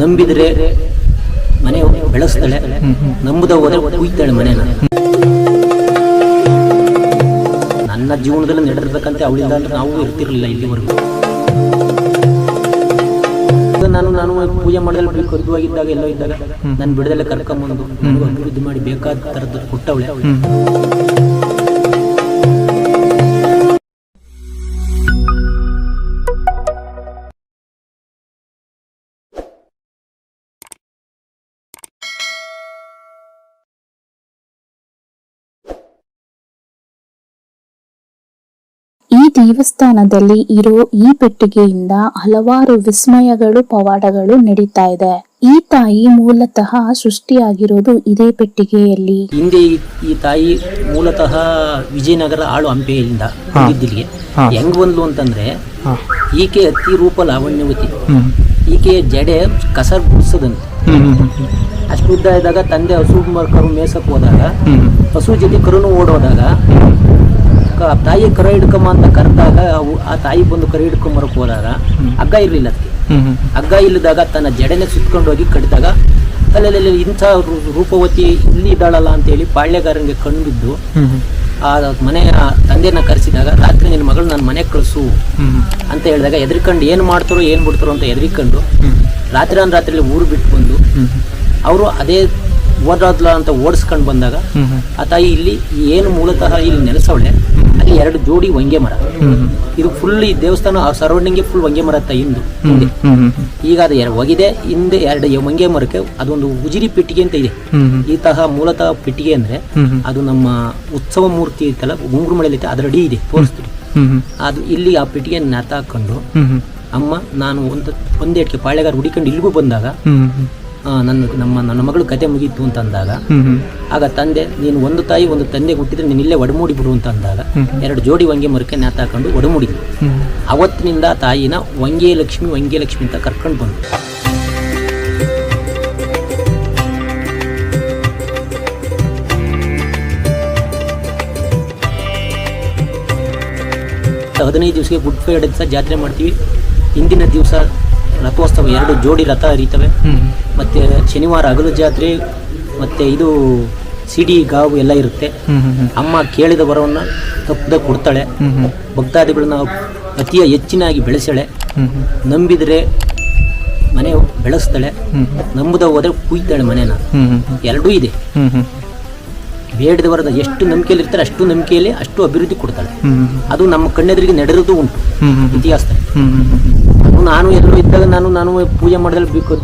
ನಂಬಿದ್ರೆ ಮನೆ ಬೆಳೆಸ್ತಾಳೆ. ನಂಬುದ ಹೋದ್ರೆ ಕುಯ್ತಾಳೆ ಮನೆನ. ನನ್ನ ಜೀವನದಲ್ಲಿ ನಡೆದಿರ್ತಕ್ಕಂತೆ ಅವಳಿಂದ ಅಂದ್ರೆ ನಾವು ಇರ್ತಿರ್ಲಿಲ್ಲ ಇಲ್ಲಿವರೆಗೂ. ನಾನು ನಾನು ಪೂಜೆ ಮಾಡಲು ಕದ್ದುವಾಗಿದ್ದಾಗ ಎಲ್ಲೋ ಇದ್ದಾಗ ನನ್ನ ಬಿಡದಲ್ಲೇ ಕರ್ಕೊಂಬಂದು ನನಗೂ ಅಭಿವೃದ್ಧಿ ಮಾಡಿ ಬೇಕಾದ ಥರದ್ದು ಕೊಟ್ಟವಳೆ. ದೇವಸ್ಥಾನದಲ್ಲಿ ಇರೋ ಈ ಪೆಟ್ಟಿಗೆಯಿಂದ ಹಲವಾರು ವಿಸ್ಮಯಗಳು ಪವಾಡಗಳು ನಡೀತಾ ಇದೆ. ಈ ತಾಯಿ ಮೂಲತಃ ಸೃಷ್ಟಿಯಾಗಿರೋದು ಇದೇ ಪೆಟ್ಟಿಗೆಯಲ್ಲಿ. ಹಿಂದೆ ಈ- ಈ ತಾಯಿ ಮೂಲತಃ ವಿಜಯನಗರ ಆಳು ಹಂಪೆಯಿಂದ ಇಲ್ಲಿಗೆ ಹೆಂಗ್ ಬಂದ್ಲು ಅಂತಂದ್ರೆ ಈಕೆ ಅತಿ ರೂಪ ಲಾವಣ್ಯವತಿ. ಈಕೆ ಜಡೆ ಕಸ ಗುಡ್ಸದಂತೆ. ಅಷ್ಟು ಉದ್ದ ಇದ್ದಾಗ ತಂದೆ ಹಸು ಮರ್ಕರು ಕರು ಮೇಸಕ್ ಹೋದಾಗ ಹಸು ಜೊತೆ ಕರುನು ಓಡೋದಾಗ ತಾಯಿ ಕರ ಹಿಡ್ಕೊಂಬ ಅಂತ ಕರೆದಾಗ ಅವು ಆ ತಾಯಿ ಬಂದು ಕರ ಹಿಡ್ಕೊಂಬರಕ್ ಹೋದಾಗ ಹಗ್ಗ ಇರಲಿಲ್ಲ ಅದಕ್ಕೆ ಹಗ್ಗ ಇಲ್ಲದಾಗ ತನ್ನ ಜಡೆನೆ ಸುತ್ಕೊಂಡು ಹೋಗಿ ಕಡಿದಾಗ ತಲೆಯಲ್ಲಿ ಇಂಥ ರೂಪವತಿ ಇಲ್ಲಿ ಇದ್ದಾಳಲ್ಲ ಅಂತೇಳಿ ಪಾಳ್ಯಗಾರನಿಗೆ ಕಣ್ಬಿದ್ದು ಆ ಮನೆಯ ತಂದೆನ ಕರೆಸಿದಾಗ ರಾತ್ರಿ ನಿನ್ನ ಮಗಳು ನನ್ನ ಮನೆಗೆ ಕಳಿಸು. ಅಂತ ಹೇಳಿದಾಗ ಎದ್ರಿಕೊಂಡು ಏನು ಮಾಡ್ತಾರೋ ಏನು ಬಿಡ್ತಾರೋ ಅಂತ ಎದ್ರಿಕೊಂಡು ರಾತ್ರಿ ಅಂದ್ರೆ ರಾತ್ರಿ ಊರು ಬಿಟ್ಟು ಬಂದು ಅವರು ಅದೇ ಓಡಾದ್ಲ ಅಂತ ಓಡಿಸ್ಕೊಂಡು ಬಂದಾಗ ಆ ತಾಯಿ ಇಲ್ಲಿ ಏನು ಮೂಲತಃ ಇಲ್ಲಿ ನೆಲೆಸವಳೆ ಅಲ್ಲಿ ಎರಡು ಜೋಡಿ ವಂಗೆ ಮರ. ಇದು ಫುಲ್ ಈ ದೇವಸ್ಥಾನ ಸರೌಂಡಿಂಗ್ ಫುಲ್ ವಂಗೆ ಮರ ತಾಯಿ ಇಂದು ಈಗ ಅದು ಎರಡು ಒಗಿದೆ ಹಿಂದೆ ಎರಡು ವಂಗೆ ಮರಕ್ಕೆ ಅದೊಂದು ಉಜಿರಿ ಪೆಟ್ಟಿಗೆ ಅಂತ ಇದೆ. ಈ ತಹ ಮೂಲತಃ ಪೆಟ್ಟಿಗೆ ಅಂದ್ರೆ ಅದು ನಮ್ಮ ಉತ್ಸವ ಮೂರ್ತಿ ಇತ್ತಲ್ಲ ಗುಂಗುರು ಮಳೆಯಲ್ಲಿ ಅದರ ಅಡಿ ಇದೆ ತೋರಿಸ್ತೀವಿ ಅದು ಇಲ್ಲಿ ಆ ಪೆಟ್ಟಿಗೆ ನೇತ ಹಾಕೊಂಡು ಅಮ್ಮ ನಾನು ಒಂದು ಒಂದೇಟ್ಗೆ ಪಾಳೆಗಾರ ಹುಡಿಕೊಂಡು ಇಲ್ಲಿಗೂ ಬಂದಾಗ ಆ, ನನ್ನ ನಮ್ಮ ನನ್ನ ಮಗಳು ಕತೆ ಮುಗೀತು ಅಂತ ಅಂದಾಗ ಆಗ ತಂದೆ ನೀನು ಒಂದು ತಾಯಿ ಒಂದು ತಂದೆ ಹುಟ್ಟಿದ್ರೆ ನೀನು ಇಲ್ಲೇ ಒಡಮೂಡಿ ಬಿಡು ಅಂತ ಅಂದಾಗ ಎರಡು ಜೋಡಿ ವಂಗೆ ಮರಕ್ಕೆ ನೇತಾಕೊಂಡು ಒಡಮೂಡಿದ್ವಿ ಅವತ್ತಿನಿಂದ ತಾಯಿನ ವಂಗೆ ಲಕ್ಷ್ಮಿ ವಂಗೇ ಲಕ್ಷ್ಮಿ ಅಂತ ಕರ್ಕೊಂಡು ಬಂದು ಹದಿನೈದು ದಿವಸಕ್ಕೆ ಗುಡ್ ಫ್ರೈಡೆ ದಿವಸ ಜಾತ್ರೆ ಮಾಡ್ತೀವಿ. ಹಿಂದಿನ ದಿವಸ ರಥೋತ್ಸವ ಎರಡು ಜೋಡಿ ರಥ ಹರಿತವೆ. ಮತ್ತೆ ಶನಿವಾರ ಹಗಲು ಜಾತ್ರೆ ಮತ್ತೆ ಇದು ಸಿಡಿ ಗಾವು ಎಲ್ಲ ಇರುತ್ತೆ. ಅಮ್ಮ ಕೇಳಿದ ವರವನ್ನು ತಪ್ಪದ ಕೊಡ್ತಾಳೆ. ಭಕ್ತಾದಿಗಳನ್ನ ಅತಿಯ ಹೆಚ್ಚಿನಾಗಿ ಬೆಳೆಸಳೆ. ನಂಬಿದರೆ ಮನೆ ಬೆಳೆಸ್ತಾಳೆ. ನಂಬುದ ಹೋದ್ರೆ ಕುಯ್ತಾಳೆ ಮನೆನ. ಎರಡೂ ಇದೆ. ಬೇಡದವರದ ಎಷ್ಟು ನಂಬಿಕೆಯಲ್ಲಿ ಇರ್ತಾರೆ ಅಷ್ಟು ನಂಬಿಕೆಯಲ್ಲಿ ಅಷ್ಟು ಅಭಿವೃದ್ಧಿ ಕೊಡ್ತಾಳೆ. ಅದು ನಮ್ಮ ಕಣ್ಣೆದುರಿಗೆ ನಡೆರೋದು ಉಂಟು. ಇತಿಹಾಸದಲ್ಲಿ. ನಾನು ಎದುರು ಇದ್ದಾಗ ನಾನು ನಾನು ಪೂಜೆ ಮಾಡಿದ್ರೆ ಬೇಕು